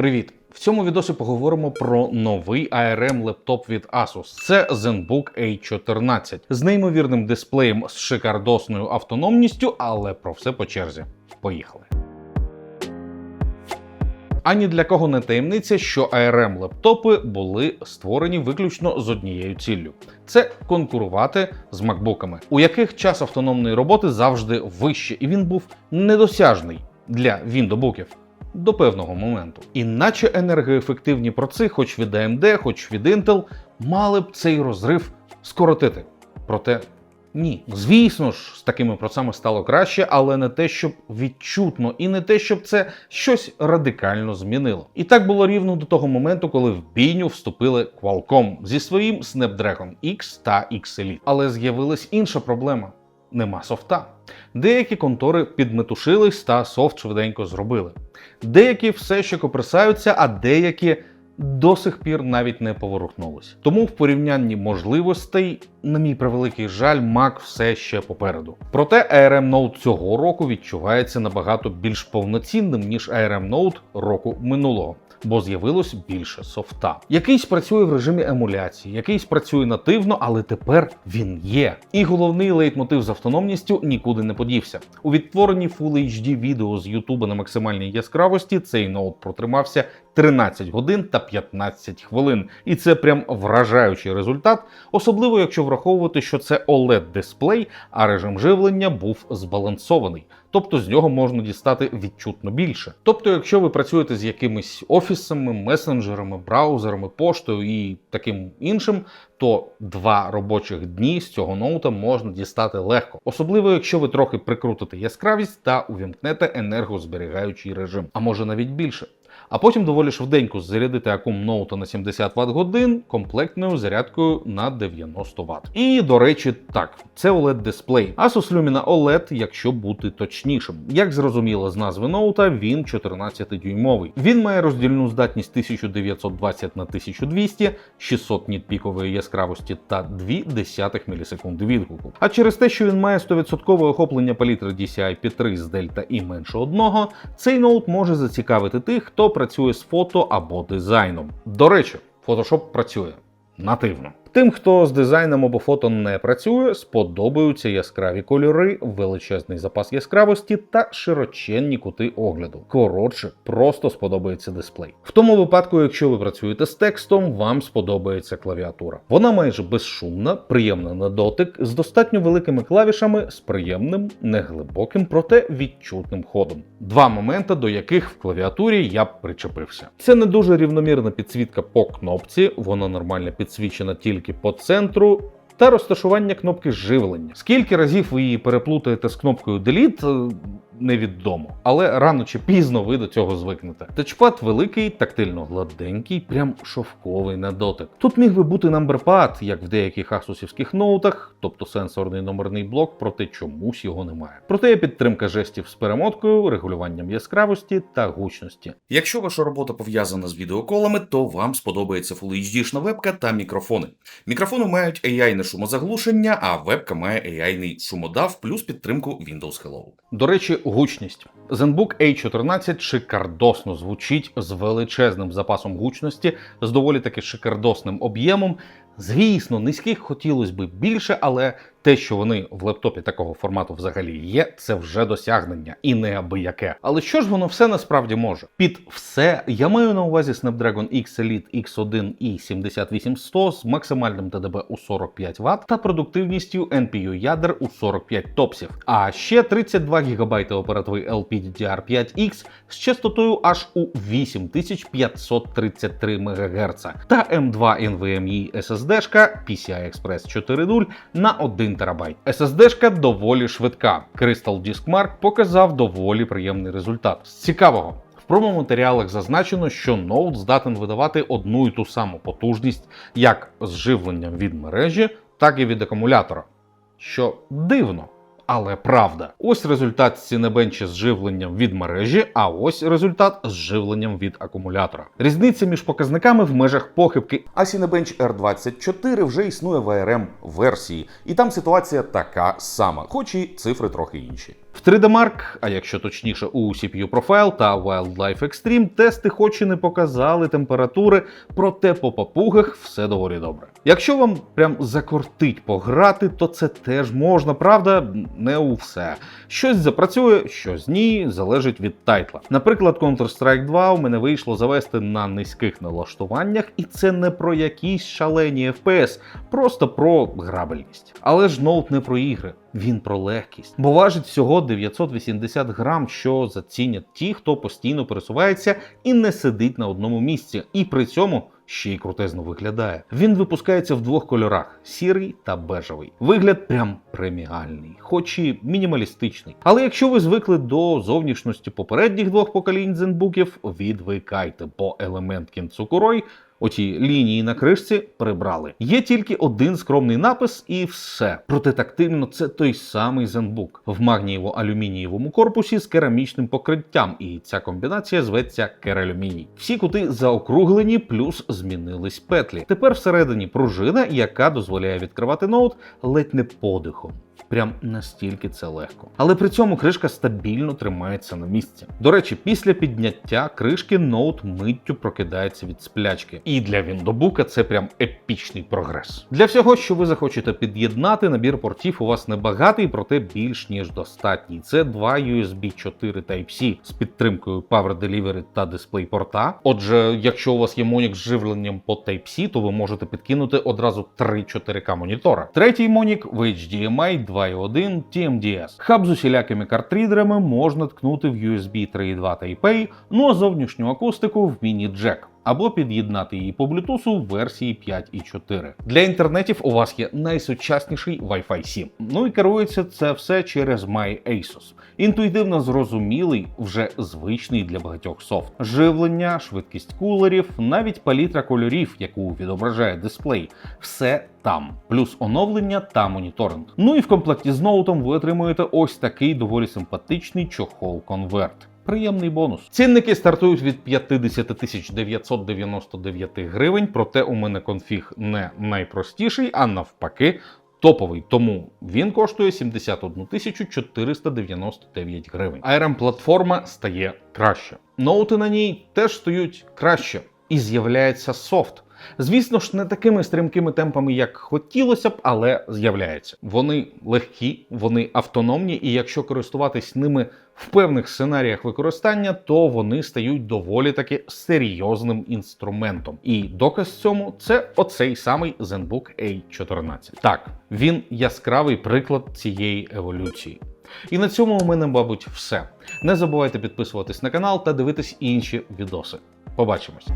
Привіт! В цьому відосі поговоримо про новий ARM лептоп від Asus. Це ZenBook A14 з неймовірним дисплеєм з шикардосною автономністю, але про все по черзі. Поїхали. Ані для кого не таємниця, що ARM лептопи були створені виключно з однією ціллю: це конкурувати з макбуками, у яких час автономної роботи завжди вище, і він був недосяжний для віндобуків. До певного моменту. Іначе енергоефективні проци, хоч від AMD, хоч від Intel, мали б цей розрив скоротити. Проте ні. Звісно ж, з такими процами стало краще, але не те, щоб відчутно, і не те, щоб це щось радикально змінило. І так було рівно до того моменту, коли в бійню вступили Qualcomm зі своїм Snapdragon X та X Elite. Але з'явилась інша проблема. Нема софта. Деякі контори підметушились та софт швиденько зробили. Деякі все ще копресаються, а деякі до сих пір навіть не поворухнулись. Тому в порівнянні можливостей, на мій превеликий жаль, Mac все ще попереду. Проте ARM Note цього року відчувається набагато більш повноцінним, ніж ARM Note року минулого. Бо з'явилось більше софта. Якийсь працює в режимі емуляції, якийсь працює нативно, але тепер він є. І головний лейтмотив з автономністю нікуди не подівся. У відтворенні Full HD відео з YouTube на максимальній яскравості цей ноут протримався 13 годин та 15 хвилин. І це прям вражаючий результат, особливо якщо враховувати, що це oled дисплей, а режим живлення був збалансований. Тобто з нього можна дістати відчутно більше. Тобто, якщо ви працюєте з якимись офісами, месенджерами, браузерами, поштою і таким іншим, то два робочих дні з цього ноута можна дістати легко, особливо якщо ви трохи прикрутите яскравість та увімкнете енергозберігаючий режим, а може навіть більше. А потім доволі швиденько зарядити акум ноута на 70 Вт годин комплектною зарядкою на 90 Вт. І до речі, так, це oled дисплей. Asus Lumina OLED, якщо бути точнішим. Як зрозуміло з назви ноута, він 14-дюймовий. Він має роздільну здатність 1920 на 1200, 600 ніт пікової яскравості та 0,2 мілісекунди відгуку. А через те, що він має 100% охоплення палітри DCI P3 з дельта і менше одного, цей ноут може зацікавити тих, хто працює з фото або дизайном. До речі, Photoshop працює нативно. Тим, хто з дизайном або фото не працює, сподобаються яскраві кольори, величезний запас яскравості та широченні кути огляду. Коротше, просто сподобається дисплей. В тому випадку, якщо ви працюєте з текстом, вам сподобається клавіатура. Вона майже безшумна, приємна на дотик, з достатньо великими клавішами, з приємним, неглибоким, проте відчутним ходом. Два моменти, до яких в клавіатурі я б причепився. Це не дуже рівномірна підсвітка по кнопці, вона нормально підсвічена тільки по центру. Та розташування кнопки живлення. Скільки разів ви її переплутаєте з кнопкою Delete, невідомо. Але рано чи пізно ви до цього звикнете. Тачпад великий, тактильно гладенький, прям шовковий на дотик. Тут міг би бути намберпад, як в деяких асусівських ноутах, тобто сенсорний номерний блок, проте чомусь його немає. Проте є підтримка жестів з перемоткою, регулюванням яскравості та гучності. Якщо ваша робота пов'язана з відеоколами, то вам сподобається Full HD-шна вебка та мікрофони. Мікрофони мають AI-не шумозаглушення, а вебка має AI-ний шумодав плюс підтримку Windows Hello. До речі, гучність. ZenBook A14 шикардосно звучить з величезним запасом гучності, з доволі таки шикардосним об'ємом. Звісно, низьких хотілося б більше, але те, що вони в лептопі такого формату взагалі є, це вже досягнення і неабияке. Але що ж воно все насправді може? Під все я маю на увазі Snapdragon X Elite X1 і 7800 з максимальним ТДБ у 45 Вт та продуктивністю NPU ядер у 45 топсів. А ще 32 ГБ оперативи LPDDR5X з частотою аж у 8533 МГц та M2 NVMe SSD-шка PCI Express 4.0 на 1 ТБ. SSD-шка доволі швидка. Crystal Disk Mark показав доволі приємний результат. З цікавого. В промоматеріалах зазначено, що ноут здатен видавати одну і ту саму потужність як з живленням від мережі, так і від акумулятора. Що дивно. Але правда, ось результат Cinebench з живленням від мережі, а ось результат з живленням від акумулятора. Різниця між показниками в межах похибки. А Cinebench R24 вже існує в ARM версії, і там ситуація така сама, хоч і цифри трохи інші. В 3D Mark, а якщо точніше у CPU Profile та Wildlife Extreme, тести хоч і не показали температури, проте по папугах все доволі добре. Якщо вам прям закортить пограти, то це теж можна, правда, не у все. Щось запрацює, щось ні, залежить від тайтла. Наприклад, Counter-Strike 2 у мене вийшло завести на низьких налаштуваннях, і це не про якісь шалені FPS, просто про грабельність. Але ж ноут не про ігри. Він про легкість, бо важить всього 980 грам, що зацінять ті, хто постійно пересувається і не сидить на одному місці, і при цьому ще й крутезно виглядає. Він випускається в двох кольорах: сірий та бежевий. Вигляд прям преміальний, хоч і мінімалістичний. Але якщо ви звикли до зовнішності попередніх двох поколінь зенбуків, відвикайте, бо елемент кінцукурой Оті лінії на кришці прибрали. Є тільки один скромний напис і все. Проте тактильно це той самий Zenbook в магнієво-алюмінієвому корпусі з керамічним покриттям, і ця комбінація зветься кералюміній. Всі кути заокруглені, плюс змінились петлі. Тепер всередині пружина, яка дозволяє відкривати ноут ледь не подихом. Прям настільки це легко. Але при цьому кришка стабільно тримається на місці. До речі, після підняття кришки ноут миттю прокидається від сплячки. І для Віндобука це прям епічний прогрес. Для всього, що ви захочете під'єднати, набір портів у вас небагатий, проте більш ніж достатній. Це два USB 4 Type-C з підтримкою Power Delivery та порта. Отже, якщо у вас є монік з живленням по Type-C, то ви можете підкинути одразу 3 4К монітора. Третій монік в HDMI 2.1 TMDS. Хаб з усілякими картрідерами можна ткнути в USB 3.2 Type-A, ну а зовнішню акустику в міні-джек. Або під'єднати її по Bluetooth версії 5.4. Для інтернетів у вас є найсучасніший Wi-Fi 7. Ну і керується це все через MyASUS. Інтуїтивно зрозумілий, вже звичний для багатьох софт. Живлення, швидкість кулерів, навіть палітра кольорів, яку відображає дисплей. Все там, плюс оновлення та моніторинг. Ну і в комплекті з ноутом ви отримуєте ось такий доволі симпатичний чохол-конверт. Приємний бонус. Цінники стартують від 50 тисяч 999 гривень, проте у мене конфіг не найпростіший, а навпаки. Топовий, тому він коштує 71 тисячу 499 гривень. ARM платформа стає краще. Ноути на ній теж стають краще. І з'являється софт. Звісно ж, не такими стрімкими темпами, як хотілося б, але з'являється. Вони легкі, вони автономні, і якщо користуватись ними в певних сценаріях використання, то вони стають доволі таки серйозним інструментом. І доказ цьому це оцей самий ZenBook A14. Так, він яскравий приклад цієї еволюції. І на цьому у мене, мабуть, все. Не забувайте підписуватись на канал та дивитись інші відоси. Побачимось!